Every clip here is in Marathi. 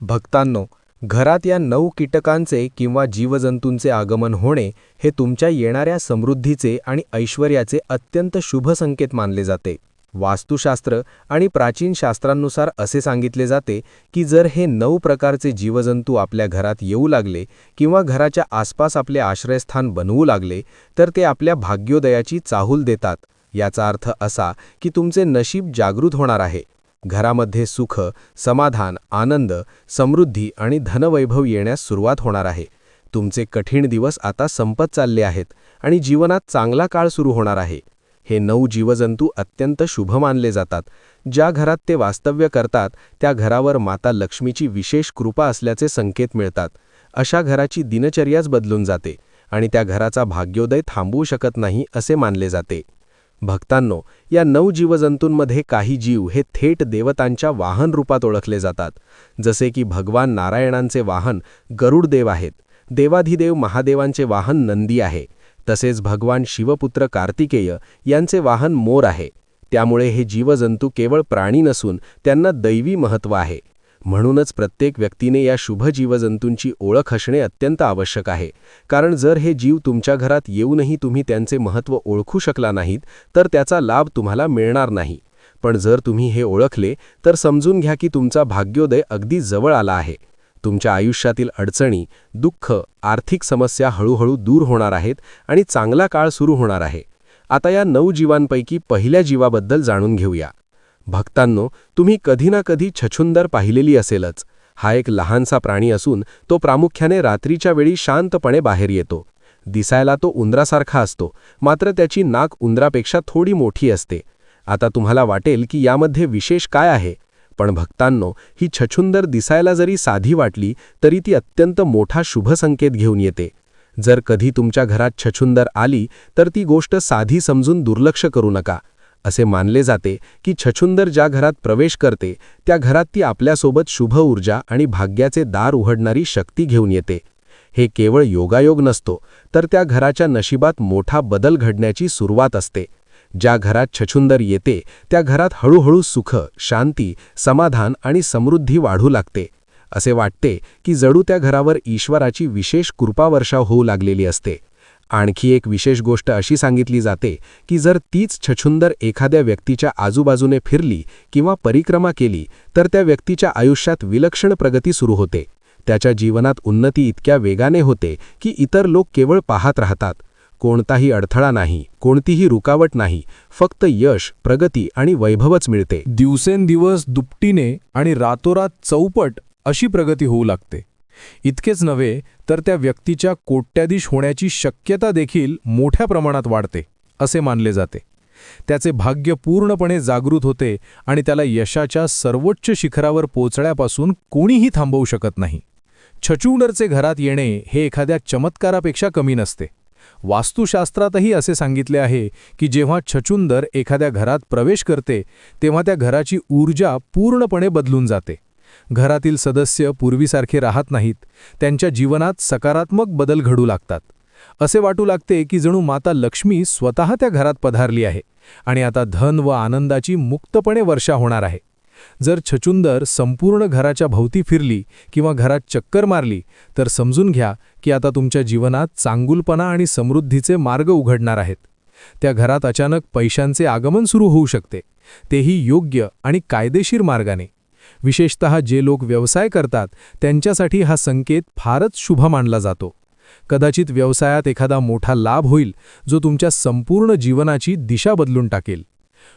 भक्तांनो घरात या नऊ कीटकांचे किंवा जीवजंतूंचे आगमन होणे हे तुमच्या येणाऱ्या समृद्धीचे आणि ऐश्वर्याचे अत्यंत शुभ संकेत मानले जाते. वास्तुशास्त्र आणि प्राचीन शास्त्रांनुसार असे सांगितले जाते की जर हे नऊ प्रकारचे जीवजंतू आपल्या घरात येऊ लागले किंवा घराच्या आसपास आपले आश्रयस्थान बनवू लागले तर ते आपल्या भाग्योदयाची चाहूल देतात. याचा अर्थ असा की तुमचे नशीब जागृत होणार आहे. घरामध्ये सुख समाधान आनंद समृद्धी आणि धनवैभव येण्यास सुरुवात होणार आहे. तुमचे कठीण दिवस आता संपत चालले आहेत आणि जीवनात चांगला काळ सुरू होणार आहे. हे नऊ जीवजंतू अत्यंत शुभ मानले जातात. ज्या घरात ते वास्तव्य करतात त्या घरावर माता लक्ष्मीची विशेष कृपा असल्याचे संकेत मिळतात. अशा घराची दिनचर्याच बदलून जाते आणि त्या घराचा भाग्योदय थांबवू शकत नाही असे मानले जाते. भक्तांनो या नऊ जीवजंतूंमध्ये काही जीव हे थेट देवतांच्या वाहन रूपात ओळखले जातात. जसे की भगवान नारायणांचे वाहन गरुडदेव आहेत. देवाधिदेव महादेवांचे वाहन नंदी आहे. तसेच भगवान शिवपुत्र कार्तिकेय यांचे वाहन मोर आहे. त्यामुळे हे जीवजंतू केवळ प्राणी नसून त्यांना दैवी महत्त्व आहे. म्हणूनच प्रत्येक व्यक्तीने या शुभ जीवजंतूंची ओळख असणे अत्यंत आवश्यक आहे. कारण जर हे जीव तुमच्या घरात येऊनही तुम्ही त्यांचे महत्त्व ओळखू शकला नाहीत तर त्याचा लाभ तुम्हाला मिळणार नाही. पण जर तुम्ही हे ओळखले तर समजून घ्या की तुमचा भाग्योदय अगदी जवळ आला आहे. तुमच्या आयुष्यातील अडचणी दुःख आर्थिक समस्या हळूहळू दूर होणार आहेत आणि चांगला काळ सुरू होणार आहे. आता या नऊ जीवांपैकी पहिल्या जीवाबद्दल जाणून घेऊया. भक्तांनो तुम्ही कधी ना कधी छछुंदर पाहिलेली असेलच. हा एक लहानसा प्राणी असून तो प्रामुख्याने रात्रीच्या वेळी शांतपणे बाहेर येतो. दिसायला तो उंदरासारखा असतो मात्र त्याची नाक उंदरापेक्षा थोडी मोठी असते. आता तुम्हाला वाटेल की यामध्ये विशेष काय आहे. पण भक्तांनो ही छछुंदर दिसायला जरी साधी वाटली तरी ती अत्यंत मोठा शुभ संकेत घेऊन येते. जर कधी तुमच्या घरात छछुंदर आली तर ती गोष्ट साधी समजून दुर्लक्ष करू नका. असे मानले जाते की छछुंदर ज्या घरात प्रवेश करते त्या घरात ती आपल्यासोबत शुभ ऊर्जा आणि भाग्याचे दार उघडणारी शक्ती घेऊन येते. हे केवळ योगायोग नसतो तर त्या घराच्या नशिबात मोठा बदल घडण्याची सुरुवात असते. ज्या घरात छछुंदर येते त्या घरात हळूहळू सुख शांती समाधान आणि समृद्धी वाढू लागते. असे वाटते की जडू त्या घरावर ईश्वराची विशेष कृपावर्षा होऊ लागलेली असते. आणखी एक विशेष गोष्ट अशी सांगितली जाते की जर तीच छछुंदर एखाद्या व्यक्तीच्या आजूबाजूने फिरली किंवा परिक्रमा केली तर त्या व्यक्तीच्या आयुष्यात विलक्षण प्रगती सुरू होते. त्याच्या जीवनात उन्नती इतक्या वेगाने होते की इतर लोक केवळ पाहत राहतात. कोणताही अडथळा नाही कोणतीही रुकावट नाही फक्त यश प्रगती आणि वैभवच मिळते. दिवसेंदिवस दुपटीने आणि रातोरात चौपट अशी प्रगती होऊ लागते. इतकेच नव्हे तर त्या व्यक्तीच्या कोट्याधीश होण्याची शक्यता देखील मोठ्या प्रमाणात वाढते असे मानले जाते. त्याचे भाग्य पूर्णपणे जागृत होते आणि त्याला यशाच्या सर्वोच्च शिखरावर पोचण्यापासून कोणीही थांबवू शकत नाही. छचुंडरचे घरात येणे हे एखाद्या चमत्कारापेक्षा कमी नसते. वास्तुशास्त्रातही असे सांगितले आहे की जेव्हा छचुंदर एखाद्या घरात प्रवेश करते तेव्हा त्या घराची ऊर्जा पूर्णपणे बदलून जाते. घरातील सदस्य पूर्वीसारखे राहत नाहीत. त्यांच्या जीवनात सकारात्मक बदल घडू लागतात. असे वाटू लागते की जणू माता लक्ष्मी स्वतः त्या घरात पधारली आहे आणि आता धन व आनंदाची मुक्तपणे वर्षा होणार आहे. जर छचुंदर संपूर्ण घराच्या भोवती फिरली किंवा घरात चक्कर मारली तर समजून घ्या की आता तुमच्या जीवनात चांगुलपणा आणि समृद्धीचे मार्ग उघडणार आहेत. त्या घरात अचानक पैशांचे आगमन सुरू होऊ शकते. तेही योग्य आणि कायदेशीर मार्गाने. विशेषतः जे लोक व्यवसाय करतात त्यांच्यासाठी हा संकेत फारच शुभ मानला जातो. कदाचित व्यवसायात एखादा मोठा लाभ होईल जो तुमच्या संपूर्ण जीवनाची दिशा बदलून टाकेल.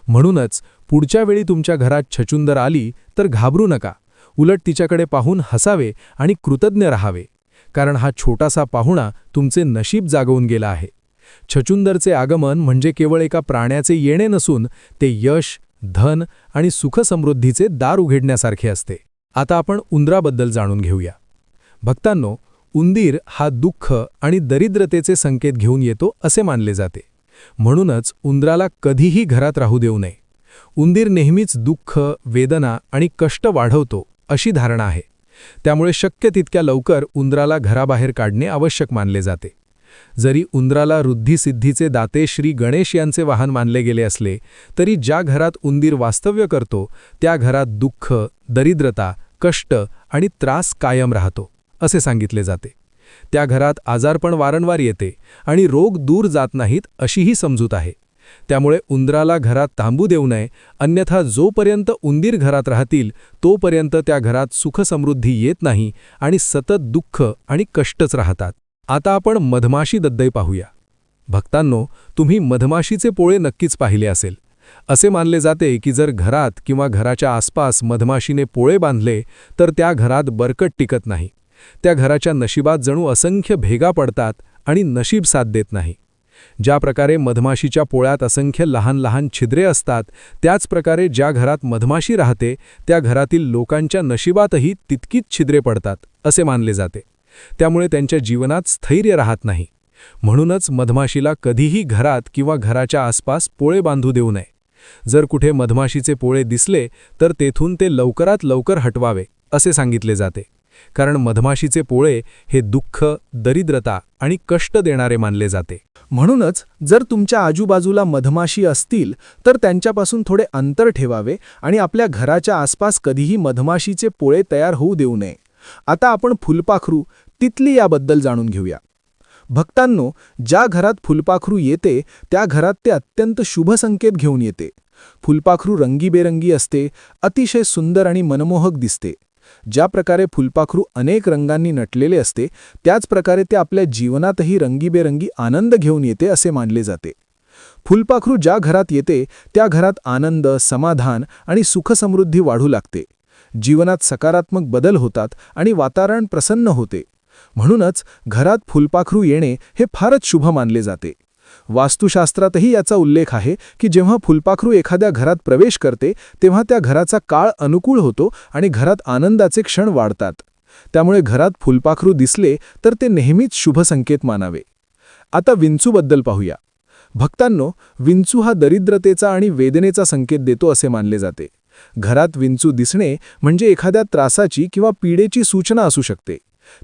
म्हणूनच पुढच्या वेळी तुमच्या घरात छचुंदर आली तर घाबरू नका. उलट तिच्याकडे पाहून हसावे आणि कृतज्ञ राहावे. कारण हा छोटासा पाहुणा तुमचे नशीब जागवून गेला आहे. छचुंदरचे आगमन म्हणजे केवळ एका प्राण्याचे येणे नसून ते यश धन आणि सुखसमृद्धीचे दार उघडण्यासारखे असते. आता आपण उंदराबद्दल जाणून घेऊया. भक्तांनो उंदीर हा दुःख आणि दरिद्रतेचे संकेत घेऊन येतो असे मानले जाते. म्हणूनच उंदराला कधीही घरात राहू देऊ नये. उंदीर नेहमीच दुःख वेदना आणि कष्ट वाढवतो अशी धारणा आहे. त्यामुळे शक्य तितक्या लवकर उंदराला घराबाहेर काढणे आवश्यक मानले जाते. जरी उंदराला रुद्धिसिद्धीचे दाते श्री गणेश यांचे वाहन मानले गेले असले तरी ज्या घरात उंदीर वास्तव्य करतो त्या घरात दुःख दरिद्रता कष्ट आणि त्रास कायम राहतो असे सांगितले जाते. त्या घरात आजारपण वारंवार येते आणि रोग दूर जात नाहीत अशीही समजूत आहे. त्यामुळे उंदराला घरात थांबू देऊ नये अन्यथा जोपर्यंत उंदीर घरात राहतील तोपर्यंत त्या घरात सुखसमृद्धी येत नाही आणि सतत दुःख आणि कष्टच राहतात. आता आपण मधमाशी दद्दई पाहूया. भक्तांनो तुम्ही मधमाशीचे पोळे नक्कीच पाहिले असेल. असे मानले जाते की जर घरात किंवा घराच्या आसपास मधमाशीने पोळे बांधले तर त्या घरात बरकट टिकत नाही. त्या घराच्या नशिबात जणू असंख्य भेगा पडतात आणि नशीब साथ देत नाही. ज्या प्रकारे मधमाशीच्या पोळ्यात असंख्य लहान लहान छिद्रे असतात त्याच प्रकारे ज्या घरात मधमाशी राहते त्या घरातील लोकांच्या नशिबातही तितकीच छिद्रे पडतात असे मानले जाते. त्यामुळे त्यांच्या जीवनात स्थैर्य राहत नाही. म्हणूनच मधमाशीला कधीही घरात किंवा घराच्या आसपास पोळे बांधू देऊ नये. जर कुठे मधमाशीचे पोळे दिसले तर तेथून ते लवकरात लवकर हटवावे असे सांगितले जाते. कारण मधमाशीचे पोळे हे दुःख दरिद्रता आणि कष्ट देणारे मानले जाते. म्हणूनच जर तुमच्या आजूबाजूला मधमाशी असतील तर त्यांच्यापासून थोडे अंतर ठेवावे आणि आपल्या घराच्या आसपास कधीही मधमाशीचे पोळे तयार होऊ देऊ नये. आता आपण फुलपाखरू तितली याबद्दल जाणून घेऊया. भक्तांनो ज्या घरात फुलपाखरू येते त्या घरात ते अत्यंत शुभ संकेत घेऊन येते. फुलपाखरू रंगीबेरंगी असते अतिशय सुंदर आणि मनमोहक दिसते. ज्या प्रकारे फुलपाखरू अनेक रंगांनी नटलेले असते त्याच प्रकारे ते आपल्या जीवनातही रंगीबेरंगी आनंद घेऊन येते असे मानले जाते. फुलपाखरू ज्या घरात येते त्या घरात आनंद समाधान आणि सुखसमृद्धी वाढू लागते. जीवनात सकारात्मक बदल होतात आणि वातावरण प्रसन्न होते. म्हणूनच घरात फुलपाखरू येणे हे फारच शुभ मानले जाते. वास्तुशास्त्रातही याचा उल्लेख आहे की जेव्हा फुलपाखरू एखाद्या घरात प्रवेश करते तेव्हा त्या घराचा काळ अनुकूल होतो आणि घरात आनंदाचे क्षण वाढतात. त्यामुळे घरात फुलपाखरू दिसले तर ते नेहमीच शुभ संकेत मानावे. आता विंचूबद्दल पाहूया. भक्तांनो विंचू हा दरिद्रतेचा आणि वेदनेचा संकेत देतो असे मानले जाते. घरात विंचू दिसणे म्हणजे एखाद्या त्रासाची किंवा पीडेची सूचना असू शकते.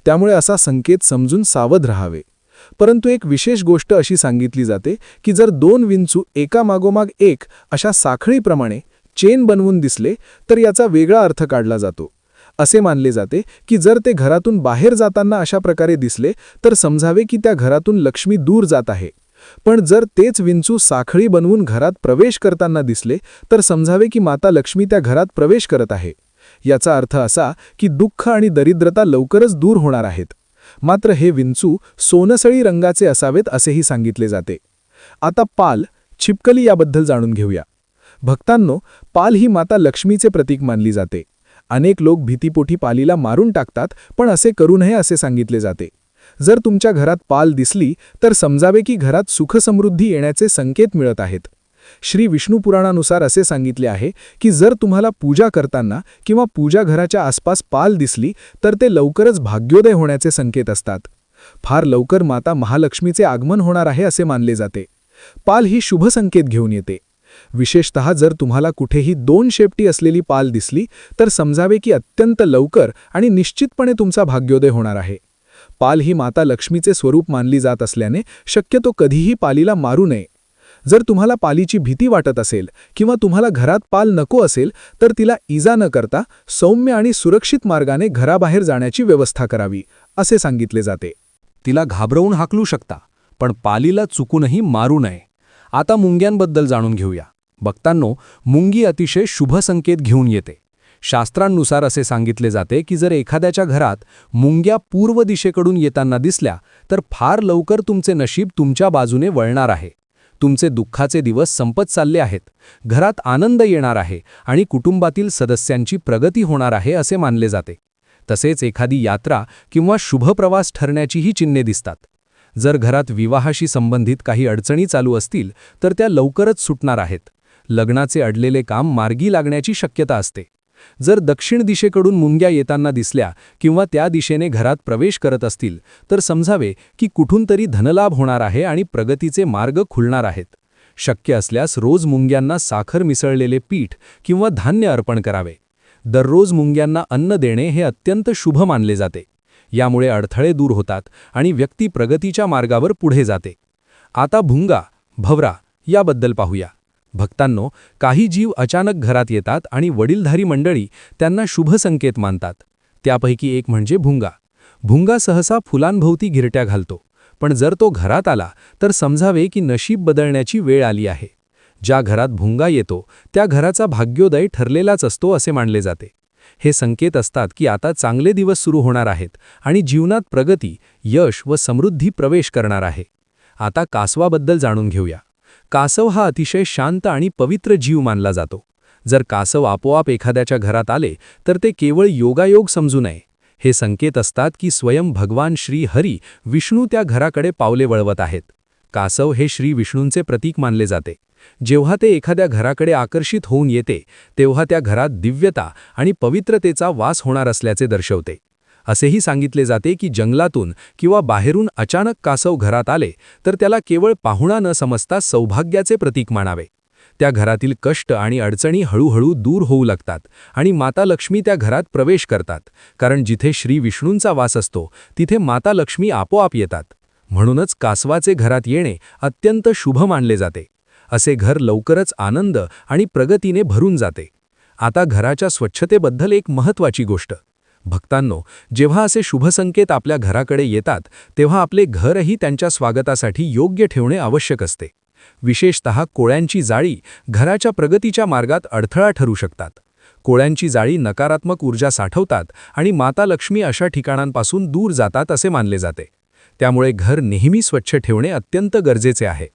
त्यामुळे असा संकेत समजून सावध राहावे. परंतु एक विशेष गोष्ट अशी सांगितली जाते की जर दोन विंचू एकामागोमाग एक अशा साखळीप्रमाणे चेन बनवून दिसले तर याचा वेगळा अर्थ काढला जातो. असे मानले जाते की जर ते घरातून बाहेर जाताना अशा प्रकारे दिसले तर समजावे की त्या घरातून लक्ष्मी दूर जात आहे. पण जर तेच विंचू साखळी बनवून घरात प्रवेश करताना दिसले तर समजावे की माता लक्ष्मी त्या घरात प्रवेश करत आहे. याचा अर्थ असा की दुःख आणि दरिद्रता लवकरच दूर होणार आहेत. मात्र हे विंचू सोनसळी रंगाचे असावेत असेही सांगितले जाते. आता पाल छिपकली याबद्दल जाणून घेऊया. भक्तांनो पाल ही माता लक्ष्मीचे प्रतीक मानली जाते. अनेक लोक भीतीपोटी पालीला मारून टाकतात पण असे करू नये असे सांगितले जाते. जर तुमच्या घरात पाल दिसली तर समजावे की घरात सुखसमृद्धी येण्याचे संकेत मिळत आहेत. श्री विष्णू पुराणानुसार असे सांगितले आहे की जर तुम्हाला पूजा करताना किंवा पूजा घराच्या आसपास पाल दिसली तर ते लवकरच भाग्योदय होण्याचे संकेत असतात. फार लवकर माता महालक्ष्मीचे आगमन होणार आहे असे मानले जाते. पाल ही शुभ संकेत घेऊन येते. विशेषतः जर तुम्हाला कुठेही दोन शेपटी असलेली पाल दिसली तर समजावे की अत्यंत लवकर आणि निश्चितपणे तुमचा भाग्योदय होणार आहे. पाल ही माता लक्ष्मीचे स्वरूप मानली जात असल्याने शक्यतो कधीही पालीला मारू नये. जर तुम्हाला पालीची भीती वाटत असेल किंवा तुम्हाला घरात पाल नको असेल तर तिला इजा न करता सौम्य आणि सुरक्षित मार्गाने घराबाहेर जाण्याची व्यवस्था करावी असे सांगितले जाते. तिला घाबरवून हाकलू शकता पण पालीला चुकूनही मारू नये. आता मुंग्यांबद्दल जाणून घेऊया. बघतांनो मुंगी अतिशय शुभ संकेत घेऊन येते. शास्त्रांनुसार असे सांगितले जाते की जर एखाद्याच्या घरात मुंग्या पूर्व दिशेकडून येताना दिसल्या तर फार लवकर तुमचे नशीब तुमच्या बाजूने वळणार आहे. तुमचे दुःखाचे दिवस संपत चालले आहेत. घरात आनंद येणार आहे आणि कुटुंबातील सदस्यांची प्रगती होणार आहे असे मानले जाते. तसेच एखादी यात्रा किंवा शुभप्रवास ठरण्याचीही चिन्हे दिसतात. जर घरात विवाहाशी संबंधित काही अडचणी चालू असतील तर त्या लवकरच सुटणार आहेत. लग्नाचे अडलेले काम मार्गी लागण्याची शक्यता असते. जर दक्षिण दिशेकडून मुंग्या येताना दिसल्या किंवा त्या दिशेने घरात प्रवेश करत असतील तर समजावे की कुठून तरी धनलाभ होणार आहे आणि प्रगतीचे मार्ग खुलणार आहेत. शक्य असल्यास रोज मुंग्यांना साखर मिसळलेले पीठ किंवा धान्य अर्पण करावे. दररोज मुंग्यांना अन्न देणे हे अत्यंत शुभ मानले जाते. यामुळे अडथळे दूर होतात आणि व्यक्ती प्रगतीच्या मार्गावर पुढे जाते. आता भुंगा भवरा याबद्दल पाहूया. भक्तांनो काही जीव अचानक घरात येतात आणि वडीलधारी मंडळी त्यांना शुभ संकेत मानतात. त्यापैकी एक म्हणजे भुंगा. भुंगा सहसा फुलांभोवती गिरट्या घालतो. पण जर तो घरात आला तर समजावे की नशीब बदलण्याची वेळ आली आहे. ज्या घरात भुंगा येतो त्या घराचा भाग्योदय ठरलेलाच असतो असे मानले जाते. हे संकेत असतात की आता चांगले दिवस सुरू होणार आहेत आणि जीवनात प्रगती यश व समृद्धी प्रवेश करणार आहे. आता कासवाबद्दल जाणून घेऊया. कासव हा अतिशय शांत आणि पवित्र जीव मानला जातो. जर कासव आपोआप एखाद्याच्या घरात आले तर ते केवळ योगायोग समजू नये. हे संकेत असतात की स्वयं भगवान श्री हरी विष्णू त्या घराकडे पावले वळवत आहेत. कासव हे श्री विष्णूंचे प्रतीक मानले जाते. जेव्हा ते एखाद्या घराकडे आकर्षित होऊन येते तेव्हा त्या घरात दिव्यता आणि पवित्रतेचा वास होणार असल्याचे दर्शवते. असेही सांगितले जाते की जंगलातून किंवा बाहेरून अचानक कासव घरात आले तर त्याला केवळ पाहुणा न समजता सौभाग्याचे प्रतीक मानावे. त्या घरातील कष्ट आणि अडचणी हळूहळू दूर होऊ लागतात आणि माता लक्ष्मी त्या घरात प्रवेश करतात कारण जिथे श्री विष्णूंचा वास असतो तिथे माता लक्ष्मी आपोआप येतात. म्हणूनच कासवाचे घरात येणे अत्यंत शुभ मानले जाते. असे घर लवकरच आनंद आणि प्रगतीने भरून जाते. आता घराच्या स्वच्छतेबद्दल एक महत्त्वाची गोष्ट. भक्तांनो जेव्हा असे शुभसंकेत आपल्या घराकडे येतात तेव्हा आपले घरही त्यांच्या स्वागतासाठी योग्य ठेवणे आवश्यक असते. विशेषतः कोळ्यांची जाळी घराच्या प्रगतीच्या मार्गात अडथळा ठरू शकतात. कोळ्यांची जाळी नकारात्मक ऊर्जा साठवतात आणि माता लक्ष्मी अशा ठिकाणांपासून दूर जातात असे मानले जाते. त्यामुळे घर नेहमी स्वच्छ ठेवणे अत्यंत गरजेचे आहे.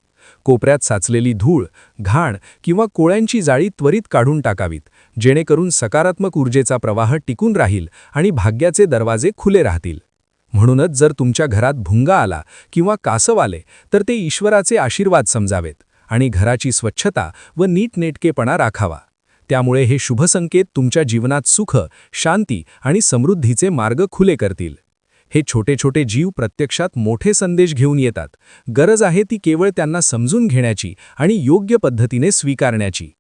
कोपऱ्यात साचलेली धूळ घाण किंवा कोळ्यांची जाळी त्वरित काढून टाकावीत. जेणेकरून सकारात्मक ऊर्जेचा प्रवाह टिकून राहील आणि भाग्याचे दरवाजे खुले राहतील. म्हणूनच जर तुमच्या घरात भुंगा आला किंवा कासव आले तर ते ईश्वराचे आशीर्वाद समजावेत आणि घराची स्वच्छता व नीटनेटकेपणा राखावा. त्यामुळे हे शुभसंकेत तुमच्या जीवनात सुख शांती आणि समृद्धीचे मार्ग खुले करतील. हे छोटे छोटे जीव प्रत्यक्षात मोठे संदेश घेऊन येतात. गरज आहे ती केवळ त्यांना समजून घेण्याची आणि योग्य पद्धतीने स्वीकारण्याची.